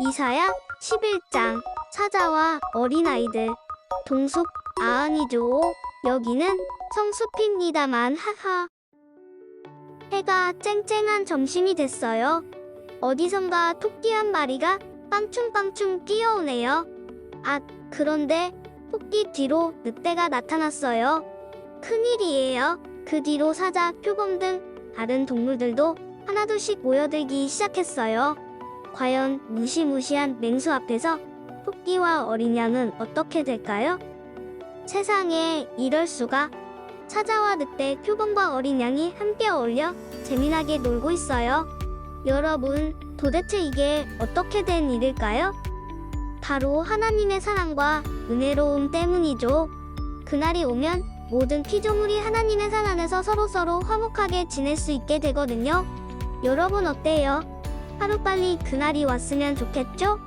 이사야 11장 사자와 어린아이들 동숲 아흔이죠. 여기는 성숲입니다만 하하. 해가 쨍쨍한 점심이 됐어요. 어디선가 토끼 한 마리가 깡충깡충 뛰어오네요. 아, 그런데 토끼 뒤로 늑대가 나타났어요. 큰일이에요. 그 뒤로 사자, 표범 등 다른 동물들도 하나둘씩 모여들기 시작했어요. 과연 무시무시한 맹수 앞에서 토끼와 어린 양은 어떻게 될까요? 세상에 이럴 수가. 사자와 늑대, 표범과 어린 양이 함께 어울려 재미나게 놀고 있어요. 여러분, 도대체 이게 어떻게 된 일일까요? 바로 하나님의 사랑과 은혜로움 때문이죠. 그날이 오면 모든 피조물이 하나님의 산 안에서 서로서로 화목하게 지낼 수 있게 되거든요. 여러분 어때요? 하루빨리 그날이 왔으면 좋겠죠?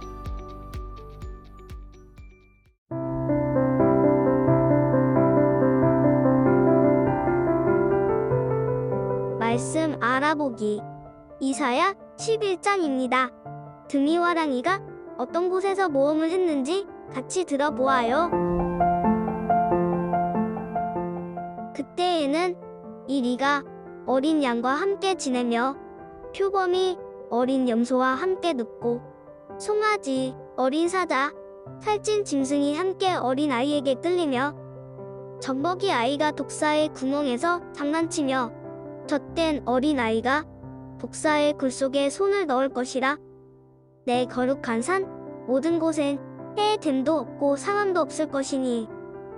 말씀 알아보기 이사야 11장입니다. 등이와랑이가 어떤 곳에서 모험을 했는지 같이 들어보아요. 그때에는 이리가 어린 양과 함께 지내며 표범이 어린 염소와 함께 눕고 송아지, 어린 사자, 살찐 짐승이 함께 어린 아이에게 끌리며 젖먹이 아이가 독사의 구멍에서 장난치며 젖된 어린 아이가 독사의 굴 속에 손을 넣을 것이라 내 거룩한 산 모든 곳엔 해의 댐도 없고 상함도 없을 것이니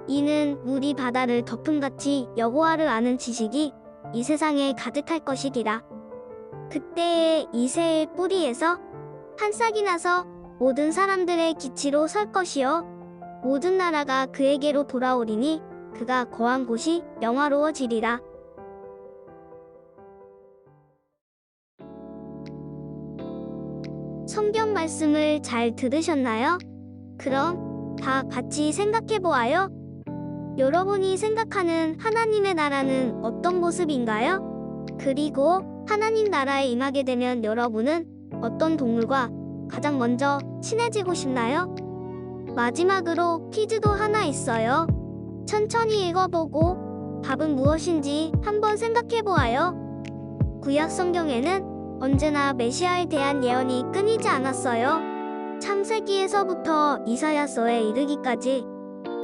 이는 물이 바다를 덮음같이 여호와를 아는 지식이 이 세상에 가득할 것이리라. 그때에 이새의 뿌리에서 한 싹이 나서 모든 사람들의 기치로 설 것이요 모든 나라가 그에게로 돌아오리니 그가 거한 곳이 영화로워지리라. 성경 말씀을 잘 들으셨나요? 그럼 다 같이 생각해 보아요. 여러분이 생각하는 하나님의 나라는 어떤 모습인가요? 그리고 하나님 나라에 임하게 되면 여러분은 어떤 동물과 가장 먼저 친해지고 싶나요? 마지막으로 퀴즈도 하나 있어요. 천천히 읽어보고 답은 무엇인지 한번 생각해 보아요. 구약 성경에는 언제나 메시아에 대한 예언이 끊이지 않았어요. 창세기에서부터 이사야서에 이르기까지.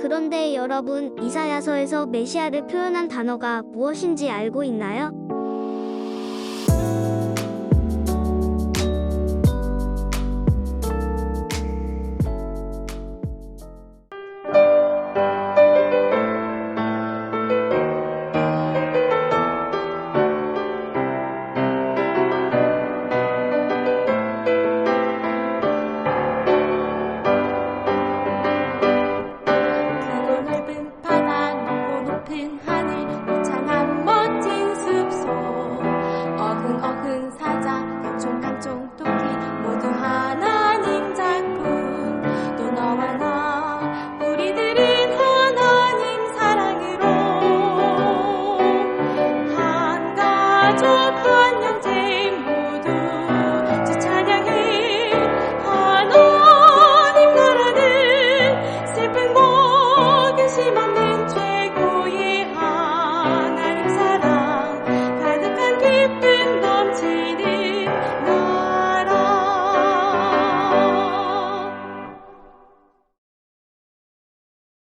그런데 여러분, 이사야서에서 메시아를 표현한 단어가 무엇인지 알고 있나요? 希望明天